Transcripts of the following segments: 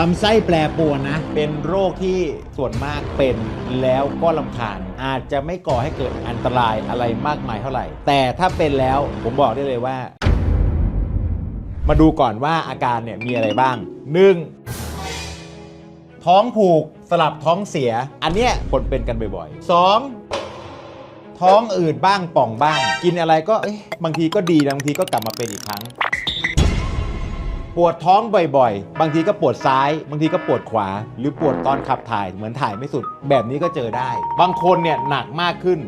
ลำไส้แปรปรวนนะ เป็นโรคที่ส่วนมากเป็นแล้วก็ลำคาญ อาจจะไม่ก่อให้เกิดอันตรายอะไรมากมายเท่าไหร่ แต่ถ้าเป็นแล้วผมบอกได้เลยว่า มาดูก่อนว่าอาการเนี่ยมีอะไรบ้าง 1. ท้องผูกสลับท้องเสีย อันเนี้ยคนเป็นกันบ่อยๆ 2. ท้องอืดบ้างป่องบ้าง กินอะไรก็เอ๊ะบางทีก็ดีบางทีก็กลับมาเป็นอีกครั้ง ปวดท้องบ่อยๆ บางทีก็ปวดซ้าย บางทีก็ปวดขวา หรือปวดตอนขับถ่ายเหมือนถ่ายไม่สุด แบบนี้ก็เจอได้ บางคนเนี่ยหนักมากขึ้น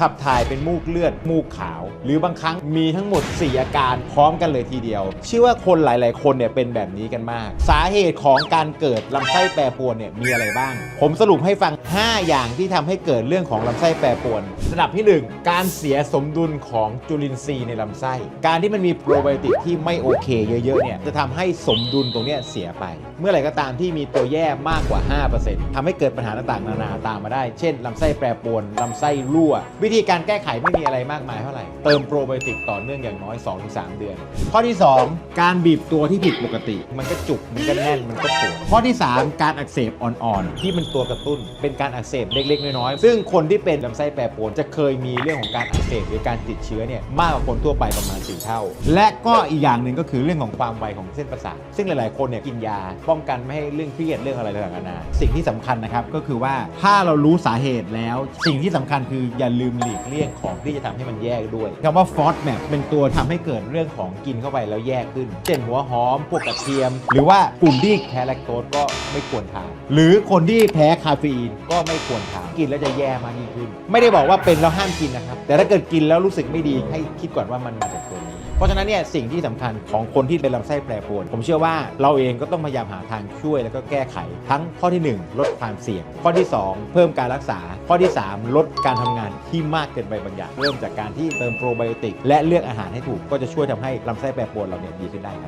ขับถ่ายเป็นมูกเลือด มูกขาว หรือบางครั้งมีทั้งหมด 4 อาการพร้อมกันเลยทีเดียวเชื่อว่าคนหลาย ๆ คนเนี่ยเป็นแบบนี้กันมาก สาเหตุของการเกิดลำไส้แปรปรวนเนี่ยมีอะไรบ้าง ผมสรุปให้ฟัง 5 อย่างที่ทำให้เกิดเรื่องของลำไส้แปรปรวนระดับที่ 1 การเสียสมดุลของจุลินทรีย์ในลำไส้ การที่มันมีโปรไบโอติกที่ไม่โอเค เยอะ ๆ เนี่ยจะทำให้สมดุลตรงเนี้ยเสียไป เมื่อไหร่ก็ตามที่มีตัวแย่มากกว่า 5%ทำให้เกิดปัญหาต่างๆ นานาตามมาได้ เช่นลำไส้แปรปรวนลำไส้รั่ววิธีการแก้ไขไม่มีอะไรมากมายเท่าไหร่ เติมโปรไบโอติกต่อเนื่องอย่างน้อย 2-3 เดือน ข้อที่ 2 การบีบตัวที่ผิดปกติ มันก็จุก มันก็แน่น มันก็ปวด ข้อที่ 3 การอักเสบอ่อนๆ ที่มันตัวกระตุ้น เป็นการอักเสบเล็ก ๆ น้อยๆ ซึ่งคนที่เป็นลำไส้แปรปรวนจะเคยมีเรื่องของการอักเสบหรือการติดเชื้อเนี่ยมากกว่าคนทั่วไปประมาณ4เท่า และก็อีกอย่างหนึ่งก็คือเรื่องของความไวของเส้นประสาท ซึ่งหลาย ๆ คนเนี่ยกินยา ป้องกันไม่ให้เรื่องเครียดเรื่องอะไรต่างๆนานาสิ่งที่สำคัญนะครับก็คือว่าถ้าเรารู้สาเหตุแล้ว สิ่งที่สำคัญคืออย่าลืมหลีกเลี่ยงของที่จะทำให้มันแย่ด้วยคำว่าฟอสแมปเป็นตัวทำให้เกิดเรื่องของกินเข้าไปแล้วแย่ขึ้น เช่นหัวหอมพวกกระเทียม หรือว่ากลุ่มที่แพ้แลคโตสก็ไม่ควรทาน หรือคนที่แพ้คาเฟอีนก็ไม่ควรทานกินแล้วจะแย่มากยิ่งขึ้น ไม่ได้บอกว่าเป็นแล้วห้ามกินนะครับ แต่ถ้าเกิดกินแล้วรู้สึกไม่ดีให้คิดก่อนว่ามันมาจากตัวนี้ เพราะฉะนั้นเนี่ยสิ่งที่สำคัญของคนที่เป็นลำไส้แปรปรวน ผมเชื่อว่าเราเองก็ต้องพยายามหาทางช่วยแล้วก็แก้ไข ทั้งข้อที่ 1 ลดความเสี่ยง ข้อที่ 2 เพิ่มการรักษา ข้อที่ 3 ลดการทำงานที่มากเกินไปบางอย่าง เริ่มจากการที่เติมโปรไบโอติกและเลือกอาหารให้ถูกก็จะช่วยทำให้ลำไส้แปรปรวนเราเนี่ยดีขึ้นได้ครับ